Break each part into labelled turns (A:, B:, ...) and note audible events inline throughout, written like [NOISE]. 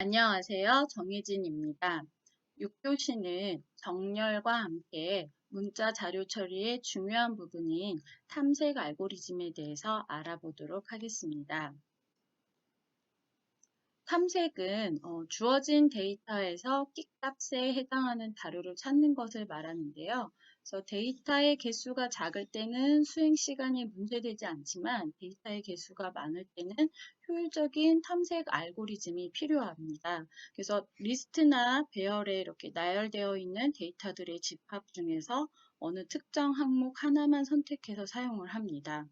A: 안녕하세요. 정혜진입니다. 6교시는 정렬과 함께 문자 자료 처리의 중요한 부분인 탐색 알고리즘에 대해서 알아보도록 하겠습니다. 탐색은 어, 주어진 데이터에서 값에 해당하는 자료를 찾는 것을 말하는데요. 그래서 데이터의 개수가 작을 때는 수행 시간이 문제되지 않지만 데이터의 개수가 많을 때는 효율적인 탐색 알고리즘이 필요합니다. 그래서 리스트나 배열에 이렇게 나열되어 있는 데이터들의 집합 중에서 어느 특정 항목 하나만 선택해서 사용을 합니다.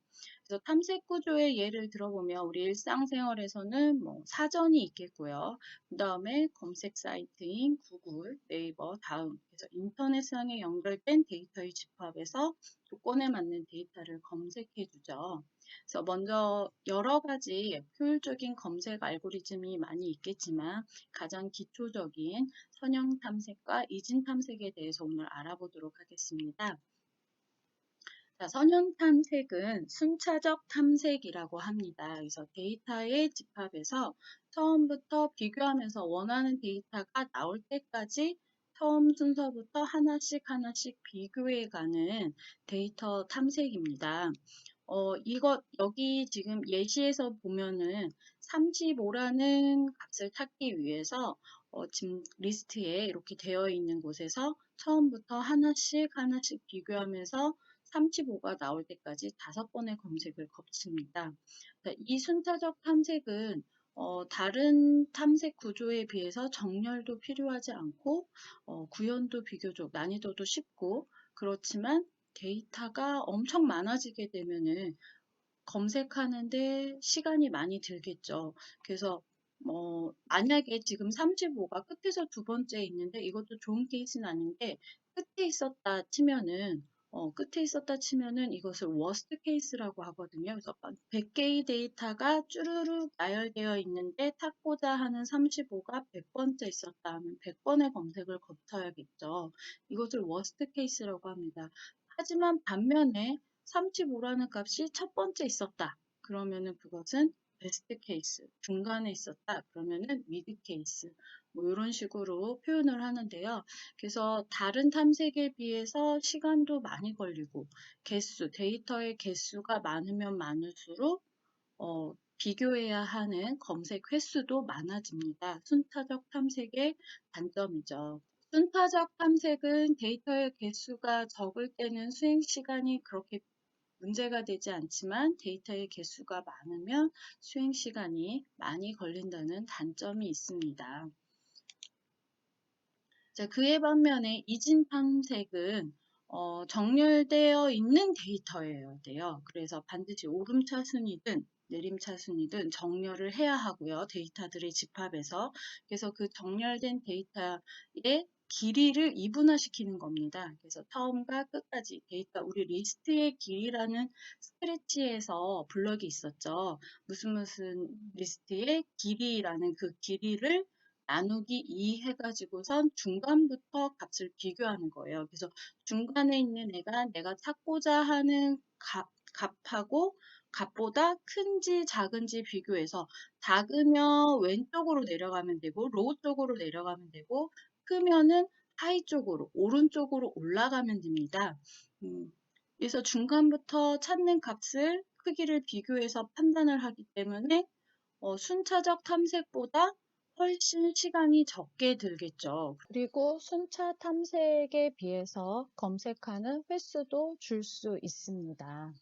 A: 그래서 탐색 구조의 예를 들어보면 우리 일상생활에서는 뭐 사전이 있겠고요. 그 다음에 검색 사이트인 구글, 네이버, 다음. 그래서 인터넷상에 연결된 데이터의 집합에서 조건에 맞는 데이터를 검색해 주죠. 그래서 먼저 여러 가지 효율적인 검색 알고리즘이 많이 있겠지만 가장 기초적인 선형 탐색과 이진 탐색에 대해서 오늘 알아보도록 하겠습니다. 자, 선형 탐색은 순차적 탐색이라고 합니다. 그래서 데이터의 집합에서 처음부터 비교하면서 원하는 데이터가 나올 때까지 처음 순서부터 하나씩 하나씩 비교해 가는 데이터 탐색입니다. 어, 이것, 여기 지금 예시에서 보면은 35라는 값을 찾기 위해서 어, 지금 리스트에 이렇게 되어 있는 곳에서 처음부터 하나씩 하나씩 비교하면서 35가 나올 때까지 다섯 번의 검색을 거칩니다. 이 순차적 탐색은 어, 다른 탐색 구조에 비해서 정렬도 필요하지 않고 어, 구현도 비교적 난이도도 쉽고 그렇지만 데이터가 엄청 많아지게 되면은 검색하는데 시간이 많이 들겠죠. 그래서 뭐 만약에 지금 35가 끝에서 두 번째 있는데 이것도 좋은 케이스는 아닌데 끝에 있었다 치면은 어, 끝에 있었다 치면은 이것을 워스트 케이스라고 하거든요. 그래서 100개의 데이터가 쭈루룩 나열되어 있는데 찾고자 하는 35가 100번째 있었다 하면 100번의 검색을 거쳐야겠죠. 이것을 워스트 케이스라고 합니다. 하지만 반면에 35라는 값이 첫 번째 있었다. 그러면은 그것은 베스트 케이스, 중간에 있었다. 그러면은 미드 케이스, 뭐 이런 식으로 표현을 하는데요. 그래서 다른 탐색에 비해서 시간도 많이 걸리고 개수, 데이터의 개수가 많으면 많을수록 어, 비교해야 하는 검색 횟수도 많아집니다. 순차적 탐색의 단점이죠. 순차적 탐색은 데이터의 개수가 적을 때는 수행 시간이 그렇게 문제가 되지 않지만 데이터의 개수가 많으면 수행 시간이 많이 걸린다는 단점이 있습니다. 자, 그에 반면에 이진 탐색은 어, 정렬되어 있는 데이터예요. 돼요. 그래서 반드시 오름차순이든 내림차순이든 정렬을 해야 하고요. 데이터들의 집합에서. 그래서 그 정렬된 데이터의 길이를 이분화시키는 겁니다. 그래서 처음과 끝까지 데이터, 우리 리스트의 길이라는 스크래치에서 블럭이 있었죠. 무슨 무슨 리스트의 길이라는 그 길이를 나누기 2 해가지고선 중간부터 값을 비교하는 거예요. 그래서 중간에 있는 애가 내가 찾고자 하는 값, 값하고 값보다 큰지 작은지 비교해서 작으면 왼쪽으로 내려가면 되고 로우 쪽으로 내려가면 되고 크면은 하이 쪽으로 오른쪽으로 올라가면 됩니다. 음, 그래서 중간부터 찾는 값을 크기를 비교해서 판단을 하기 때문에 어, 순차적 탐색보다 훨씬 시간이 적게 들겠죠.
B: 그리고 순차 탐색에 비해서 검색하는 횟수도 줄 수 있습니다.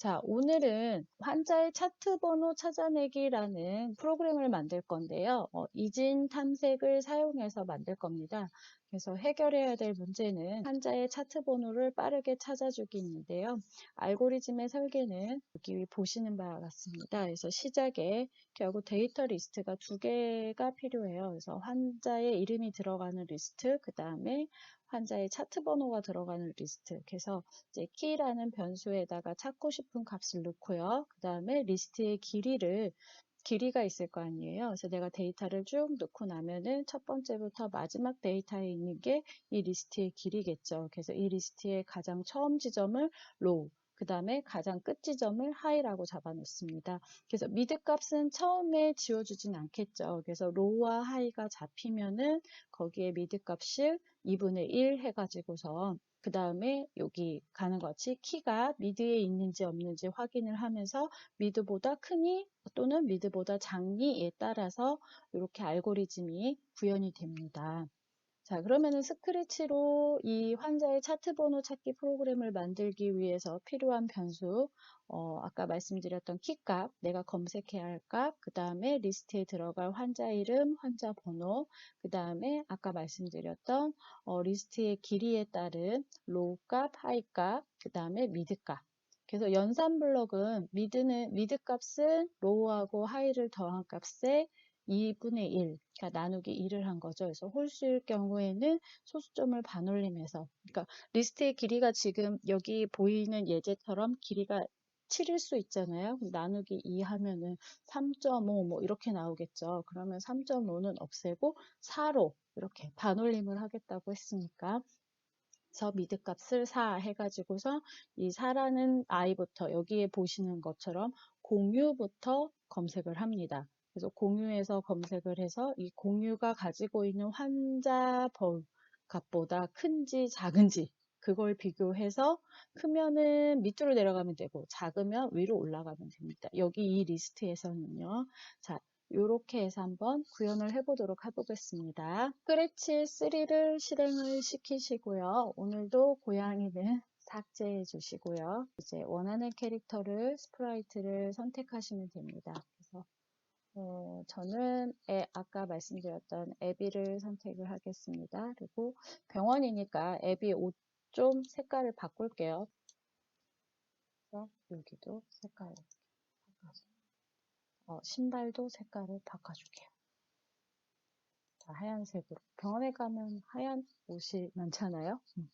B: 자, 오늘은 환자의 차트 번호 찾아내기라는 프로그램을 만들 건데요. 어, 이진 탐색을 사용해서 만들 겁니다. 그래서 해결해야 될 문제는 환자의 차트 번호를 빠르게 찾아주기인데요. 알고리즘의 설계는 여기 보시는 바와 같습니다. 그래서 시작에 결국 데이터 리스트가 두 개가 필요해요. 그래서 환자의 이름이 들어가는 리스트, 그 다음에 환자의 차트 번호가 들어가는 리스트. 그래서 이제 키라는 변수에다가 찾고 싶은 값을 넣고요. 그 다음에 리스트의 길이를 길이가 있을 거 아니에요. 그래서 내가 데이터를 쭉 넣고 나면은 첫 번째부터 마지막 데이터에 있는 게 이 리스트의 길이겠죠. 그래서 이 리스트의 가장 처음 지점을 로우, 그 다음에 가장 끝 지점을 하이라고 잡아놓습니다. 그래서 미드 값은 처음에 지워주진 않겠죠. 그래서 로우와 하이가 잡히면은 거기에 미드 값을 2분의 1 해가지고서 그 다음에 여기 가는 것 같이 키가 미드에 있는지 없는지 확인을 하면서 미드보다 크니 또는 미드보다 작니에 따라서 이렇게 알고리즘이 구현이 됩니다. 자, 그러면은 스크래치로 이 환자의 차트 번호 찾기 프로그램을 만들기 위해서 필요한 변수, 어, 아까 말씀드렸던 키값, 내가 검색해야 할 값, 그 다음에 리스트에 들어갈 환자 이름, 환자 번호, 그 다음에 아까 말씀드렸던 어, 리스트의 길이에 따른 로우 값, 하이 값, 그 다음에 미드 값. 그래서 연산 블럭은 미드는 미드 값은 로우하고 하이를 더한 값에 2분의 1, 그러니까 나누기 1을 한 거죠. 그래서 홀수일 경우에는 소수점을 반올림해서, 그러니까 리스트의 길이가 지금 여기 보이는 예제처럼 길이가 7일 수 있잖아요. 나누기 2 하면은 3.5 뭐 이렇게 나오겠죠. 그러면 3.5는 없애고 4로 이렇게 반올림을 하겠다고 했으니까 그래서 미드 값을 4 해가지고서 이 4라는 아이부터 여기에 보시는 것처럼 공유부터 검색을 합니다. 그래서 공유에서 검색을 해서 이 공유가 가지고 있는 환자 벌 값보다 큰지 작은지 그걸 비교해서 크면은 밑으로 내려가면 되고 작으면 위로 올라가면 됩니다. 여기 이 리스트에서는요. 자, 이렇게 해서 한번 구현을 해보도록 해보겠습니다. 스크래치 3를 실행을 시키시고요. 오늘도 고양이는 삭제해 주시고요. 이제 원하는 캐릭터를 스프라이트를 선택하시면 됩니다. 어, 저는 애, 아까 말씀드렸던 애비를 선택을 하겠습니다. 그리고 병원이니까 애비 옷 좀 색깔을 바꿀게요. 여기도 색깔을 바꿔서 어, 신발도 색깔을 바꿔줄게요. 자, 하얀색으로. 병원에 가면 하얀 옷이 많잖아요. 음.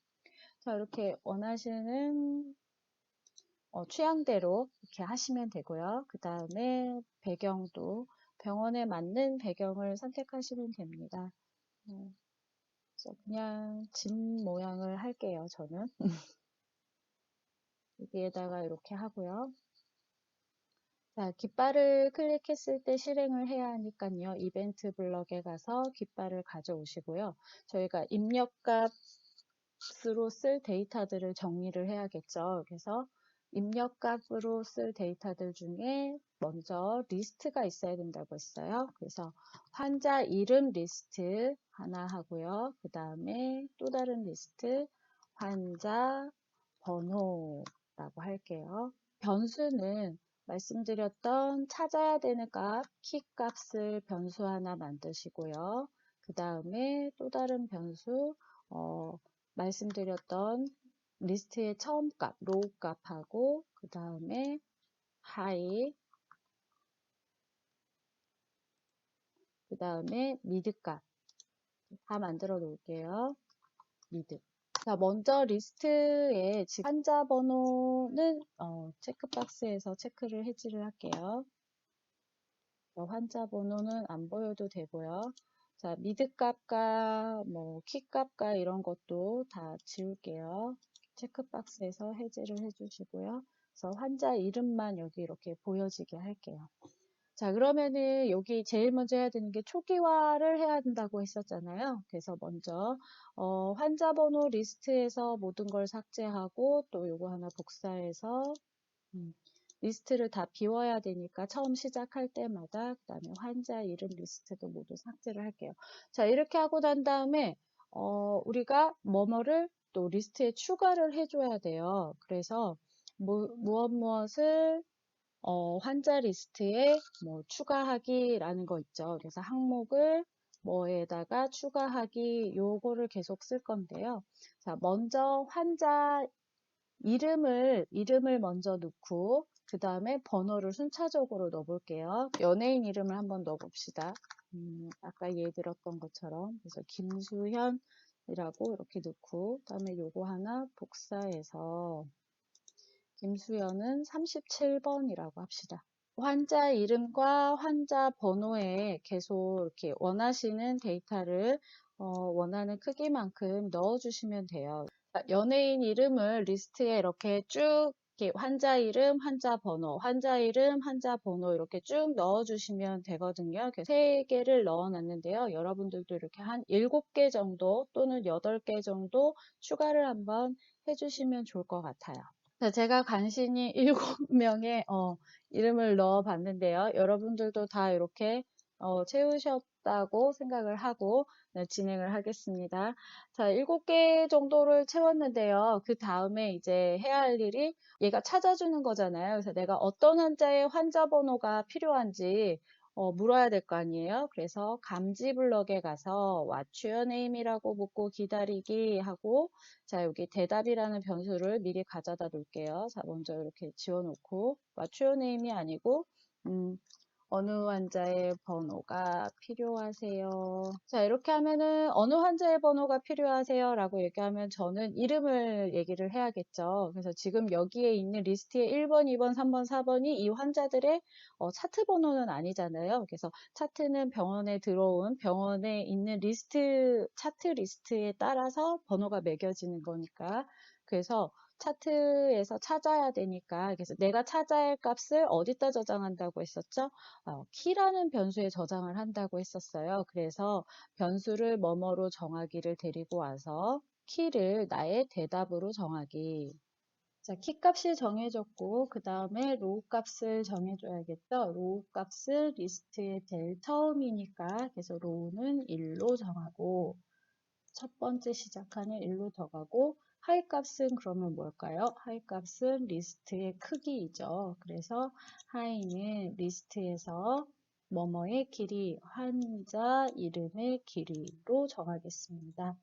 B: 자, 이렇게 원하시는 어, 취향대로 이렇게 하시면 되고요. 그 다음에 배경도 병원에 맞는 배경을 선택하시면 됩니다. 음, 그냥 진 모양을 할게요. 저는 [LAUGHS] 여기에다가 이렇게 하고요. 자, 깃발을 클릭했을 때 실행을 해야 하니까요. 이벤트 블럭에 가서 깃발을 가져오시고요. 저희가 입력값으로 쓸 데이터들을 정리를 해야겠죠. 그래서 입력값으로 쓸 데이터들 중에 먼저 리스트가 있어야 된다고 했어요. 그래서 환자 이름 리스트 하나 하고요. 그 다음에 또 다른 리스트 환자 번호라고 할게요. 변수는 말씀드렸던 찾아야 되는 값, 키 값을 변수 하나 만드시고요. 그 다음에 또 다른 변수, 어, 말씀드렸던 리스트의 처음 값, 로우 값하고 그 다음에 하이 그 다음에 미드 값 다 만들어 놓을게요. 미드 자, 먼저 리스트에 지금 환자 번호는 어, 체크박스에서 체크를 해지를 할게요. 어, 환자 번호는 안 보여도 되고요. 자, 미드 값과 뭐 키 값과 이런 것도 다 지울게요. 체크박스에서 해제를 해주시고요. 그래서 환자 이름만 여기 이렇게 보여지게 할게요. 자, 그러면은 여기 제일 먼저 해야 되는 게 초기화를 해야 된다고 했었잖아요. 그래서 먼저 어, 환자 번호 리스트에서 모든 걸 삭제하고 또 요거 하나 복사해서 음, 리스트를 다 비워야 되니까 처음 시작할 때마다 그 다음에 환자 이름 리스트도 모두 삭제를 할게요. 자, 이렇게 하고 난 다음에 어, 우리가 뭐뭐를 또 리스트에 추가를 해줘야 돼요. 그래서 무, 무엇 무엇을 어, 환자 리스트에 뭐 추가하기라는 거 있죠. 그래서 항목을 뭐에다가 추가하기 요거를 계속 쓸 건데요. 자, 먼저 환자 이름을 이름을 먼저 넣고 그 다음에 번호를 순차적으로 넣어볼게요. 연예인 이름을 한번 넣어봅시다. 음, 아까 얘 들었던 것처럼 그래서 김수현 이라고 이렇게 넣고 그다음에 요거 하나 복사해서 김수연은 37번이라고 합시다. 환자 이름과 환자 번호에 계속 이렇게 원하시는 데이터를 어, 원하는 크기만큼 넣어주시면 돼요. 연예인 이름을 리스트에 이렇게 쭉 이렇게 환자 이름, 환자 번호, 환자 이름, 환자 번호 이렇게 쭉 넣어주시면 되거든요. 세 개를 넣어놨는데요. 여러분들도 이렇게 한 7개 정도 또는 8개 정도 추가를 한번 해주시면 좋을 것 같아요. 자, 제가 간신히 [LAUGHS] 7명의 어, 이름을 넣어 봤는데요. 여러분들도 다 이렇게 어, 채우셨다고 생각을 하고 네, 진행을 하겠습니다. 자, 7개 정도를 채웠는데요. 그 다음에 이제 해야 할 일이 얘가 찾아주는 거잖아요. 그래서 내가 어떤 환자의 환자 번호가 필요한지 어, 물어야 될 거 아니에요. 그래서 감지 블럭에 가서 What's your name이라고 묻고 기다리기 하고 자, 여기 대답이라는 변수를 미리 가져다 놓을게요. 자, 먼저 이렇게 지워놓고 What's your name이 아니고 음, 어느 환자의 번호가 필요하세요? 자, 이렇게 하면은 어느 환자의 번호가 필요하세요? 라고 얘기하면 저는 이름을 얘기를 해야겠죠. 그래서 지금 여기에 있는 리스트에 1번, 2번, 3번, 4번이 이 환자들의 어, 차트 번호는 아니잖아요. 그래서 차트는 병원에 들어온 병원에 있는 리스트, 차트 리스트에 따라서 번호가 매겨지는 거니까. 그래서 차트에서 찾아야 되니까 그래서 내가 찾아야 할 값을 어디다 저장한다고 했었죠? 어, 키라는 변수에 저장을 한다고 했었어요. 그래서 변수를 뭐뭐로 정하기를 데리고 와서 키를 나의 대답으로 정하기. 자, 키 값이 정해졌고 그 다음에 로우 값을 정해줘야겠죠. 로우 값을 리스트에 될 처음이니까 그래서 로우는 1로 정하고 첫 번째 시작하는 1로 더 가고 하이 값은 그러면 뭘까요? 하이 값은 리스트의 크기이죠. 그래서 하이는 리스트에서 뭐뭐의 길이, 환자 이름의 길이로 정하겠습니다.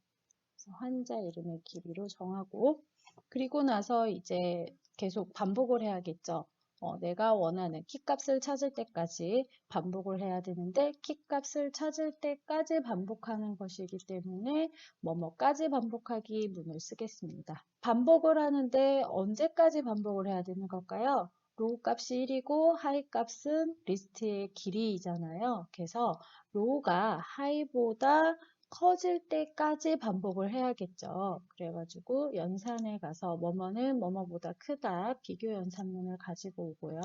B: 환자 이름의 길이로 정하고 그리고 나서 이제 계속 반복을 해야겠죠. 어, 내가 원하는 키값을 찾을 때까지 반복을 해야 되는데 키값을 찾을 때까지 반복하는 것이기 때문에 뭐뭐까지 반복하기 문을 쓰겠습니다. 반복을 하는데 언제까지 반복을 해야 되는 걸까요? 로우 값이 1이고 하이 값은 리스트의 길이잖아요. 그래서 로우가 하이보다 커질 때까지 반복을 해야겠죠. 그래가지고 연산에 가서 뭐뭐는 뭐뭐보다 크다 비교 연산문을 가지고 오고요.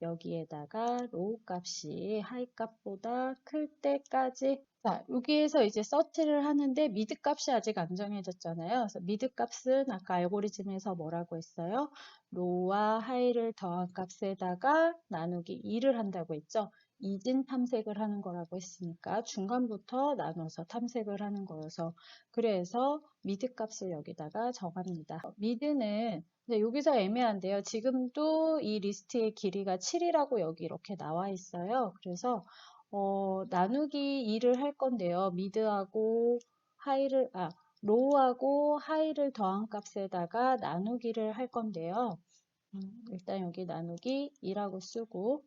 B: 여기에다가 로우 값이 하이 값보다 클 때까지 자, 여기에서 이제 서치를 하는데 미드 값이 아직 안 정해졌잖아요. 그래서 미드 값은 아까 알고리즘에서 뭐라고 했어요? 로우와 하이를 더한 값에다가 나누기 2를 한다고 했죠. 이진 탐색을 하는 거라고 했으니까 중간부터 나눠서 탐색을 하는 거여서 그래서 미드 값을 여기다가 정합니다. 미드는 여기서 애매한데요. 지금도 이 리스트의 길이가 7이라고 여기 이렇게 나와 있어요. 그래서 어, 나누기 2를 할 건데요. 미드하고 하이를 아 로우하고 하이를 더한 값에다가 나누기를 할 건데요. 음, 일단 여기 나누기 2라고 쓰고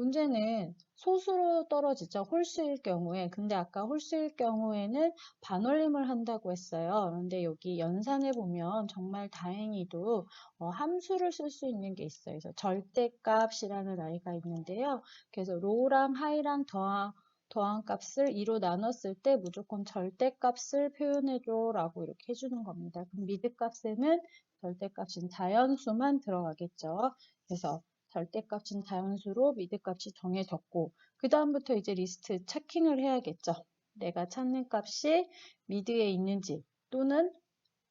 B: 문제는 소수로 떨어지죠. 홀수일 경우에. 근데 아까 홀수일 경우에는 반올림을 한다고 했어요. 그런데 여기 연산해 보면 정말 다행히도 어, 함수를 쓸 수 있는 게 있어요. 그래서 절대값이라는 아이가 있는데요. 그래서 로우랑 하이랑 더한 더한 값을 2로 나눴을 때 무조건 절대값을 표현해줘 라고 이렇게 해주는 겁니다. 그럼 미드 값에는 절대값인 자연수만 들어가겠죠. 그래서 절대값은 자연수로 미드값이 정해졌고 그 다음부터 이제 리스트 체킹을 해야겠죠. 내가 찾는 값이 미드에 있는지 또는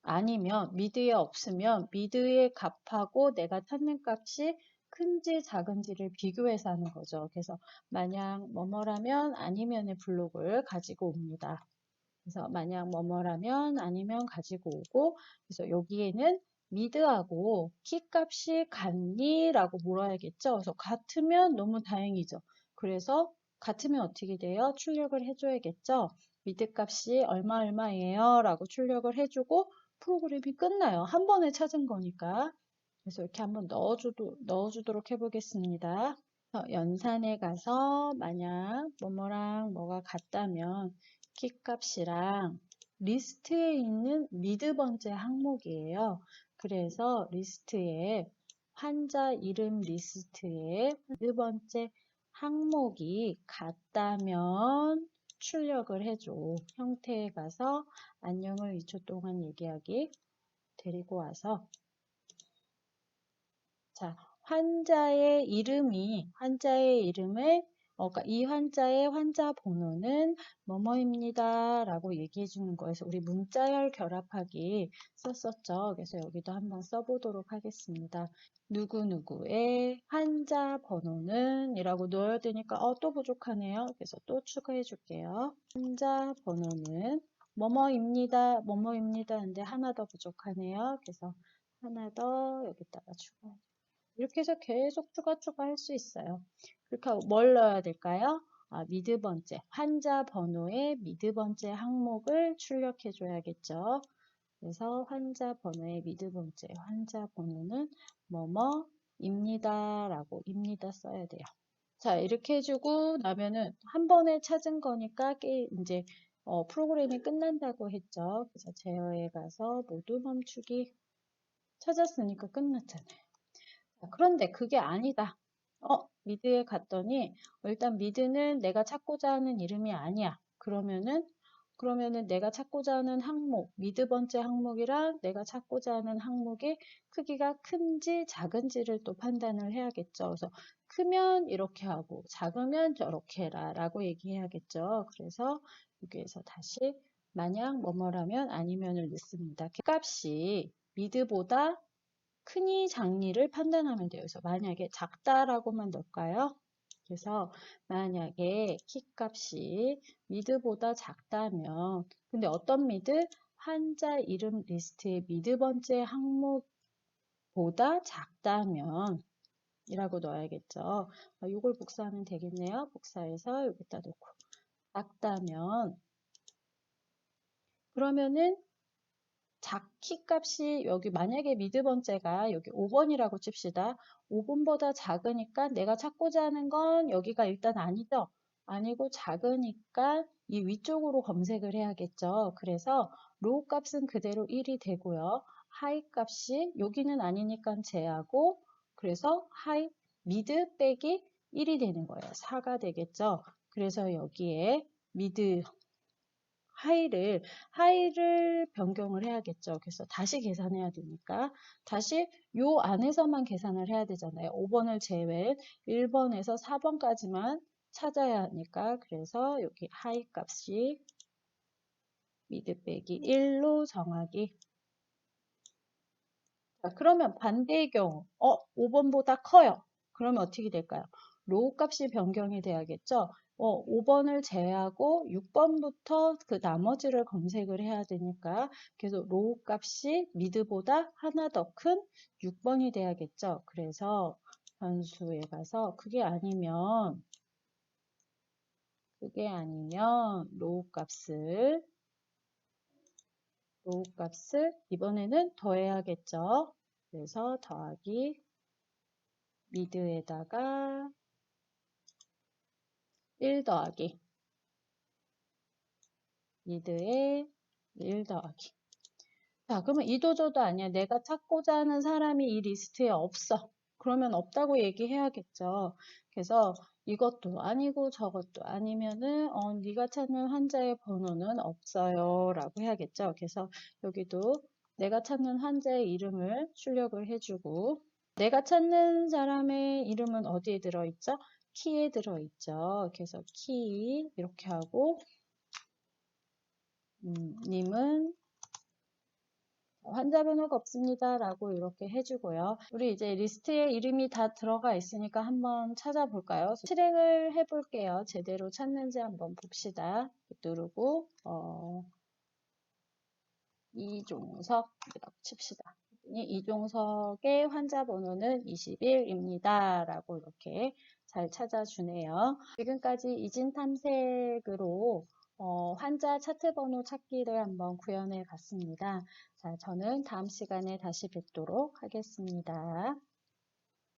B: 아니면 미드에 없으면 미드의 값하고 내가 찾는 값이 큰지 작은지를 비교해서 하는 거죠. 그래서 만약 뭐뭐라면 아니면의 블록을 가지고 옵니다. 그래서 만약 뭐뭐라면 아니면 가지고 오고 그래서 여기에는 미드하고 키값이 같니? 라고 물어야겠죠. 그래서 같으면 너무 다행이죠. 그래서 같으면 어떻게 돼요? 출력을 해줘야겠죠. 미드 값이 얼마 얼마예요? 라고 출력을 해주고 프로그램이 끝나요. 한 번에 찾은 거니까. 그래서 이렇게 한번 넣어주도, 넣어주도록 해보겠습니다. 연산에 가서 만약 뭐뭐랑 뭐가 같다면 키값이랑 리스트에 있는 미드 번째 항목이에요. 그래서 리스트에 환자 이름 리스트에 두 번째 항목이 같다면 출력을 해줘. 형태에 가서 안녕을 2초 동안 얘기하기 데리고 와서 자, 환자의 이름이, 환자의 이름을, 어, 그러니까 이 환자의 환자 번호는 뭐뭐입니다. 라고 얘기해 주는 거에서 우리 문자열 결합하기 썼었죠. 그래서 여기도 한번 써보도록 하겠습니다. 누구누구의 환자 번호는 이라고 넣어야 되니까 어, 또 부족하네요. 그래서 또 추가해 줄게요. 환자 번호는 뭐뭐입니다. 뭐뭐입니다. 근데 하나 더 부족하네요. 그래서 하나 더 여기다가 추가. 이렇게 해서 계속 추가 추가할 수 있어요. 그렇게 하고 뭘 넣어야 될까요? 아, 미드 번째 환자 번호의 미드 번째 항목을 출력해 줘야겠죠. 그래서 환자 번호의 미드 번째 환자 번호는 뭐뭐입니다 라고 입니다 써야 돼요. 자 이렇게 해주고 나면은 한 번에 찾은 거니까 게 이제 어, 프로그램이 끝난다고 했죠. 그래서 제어에 가서 모두 멈추기 찾았으니까 끝났잖아요. 자, 그런데 그게 아니다. 어, 미드에 갔더니 어, 일단 미드는 내가 찾고자 하는 이름이 아니야. 그러면은 그러면은 내가 찾고자 하는 항목, 미드 번째 항목이랑 내가 찾고자 하는 항목의 크기가 큰지 작은지를 또 판단을 해야겠죠. 그래서 크면 이렇게 하고 작으면 저렇게 해라 라고 얘기해야겠죠. 그래서 여기에서 다시 만약 뭐뭐라면 아니면을 넣습니다. 값이 미드보다 크니 작니를 판단하면 돼요. 그래서 만약에 작다라고만 넣을까요? 그래서 만약에 키 값이 미드보다 작다면 근데 어떤 미드? 환자 이름 리스트의 미드 번째 항목보다 작다면 이라고 넣어야겠죠. 이걸 복사하면 되겠네요. 복사해서 여기다 놓고 작다면 그러면은 작키 값이 여기 만약에 미드 번째가 여기 5번이라고 칩시다. 5번보다 작으니까 내가 찾고자 하는 건 여기가 일단 아니죠. 아니고 작으니까 이 위쪽으로 검색을 해야겠죠. 그래서 로우 값은 그대로 1이 되고요. 하이 값이 여기는 아니니까 제하고 그래서 하이 미드 빼기 1이 되는 거예요. 4가 되겠죠. 그래서 여기에 미드 하이를 하이를 변경을 해야겠죠. 그래서 다시 계산해야 되니까 다시 요 안에서만 계산을 해야 되잖아요. 5번을 제외 1번에서 4번까지만 찾아야 하니까 그래서 여기 하이 값이 미드 빼기 1로 정하기 자, 그러면 반대의 경우 어 5번보다 커요. 그러면 어떻게 될까요? 로우 값이 변경이 돼야겠죠. 어, 5번을 제외하고 6번부터 그 나머지를 검색을 해야 되니까 계속 로우 값이 미드보다 하나 더 큰 6번이 돼야겠죠. 그래서 변수에 가서 그게 아니면 그게 아니면 로우 값을 로우 값을 이번에는 더해야겠죠. 그래서 더하기 미드에다가 1 더하기. 미드에 1 더하기. 자 그러면 이도저도 아니야. 내가 찾고자 하는 사람이 이 리스트에 없어. 그러면 없다고 얘기해야겠죠. 그래서 이것도 아니고 저것도 아니면은 어, 네가 찾는 환자의 번호는 없어요. 라고 해야겠죠. 그래서 여기도 내가 찾는 환자의 이름을 출력을 해주고 내가 찾는 사람의 이름은 어디에 들어있죠? 키에 들어있죠. 그래서 키 이렇게 하고 음, 님은 환자 번호가 없습니다. 라고 이렇게 해주고요. 우리 이제 리스트에 이름이 다 들어가 있으니까 한번 찾아볼까요? 실행을 해볼게요. 제대로 찾는지 한번 봅시다. 누르고 어, 이종석 이렇게 칩시다. 이종석의 환자 번호는 21입니다. 라고 이렇게 잘 찾아주네요. 지금까지 이진 탐색으로 어, 환자 차트 번호 찾기를 한번 구현해 봤습니다. 자, 저는 다음 시간에 다시 뵙도록 하겠습니다.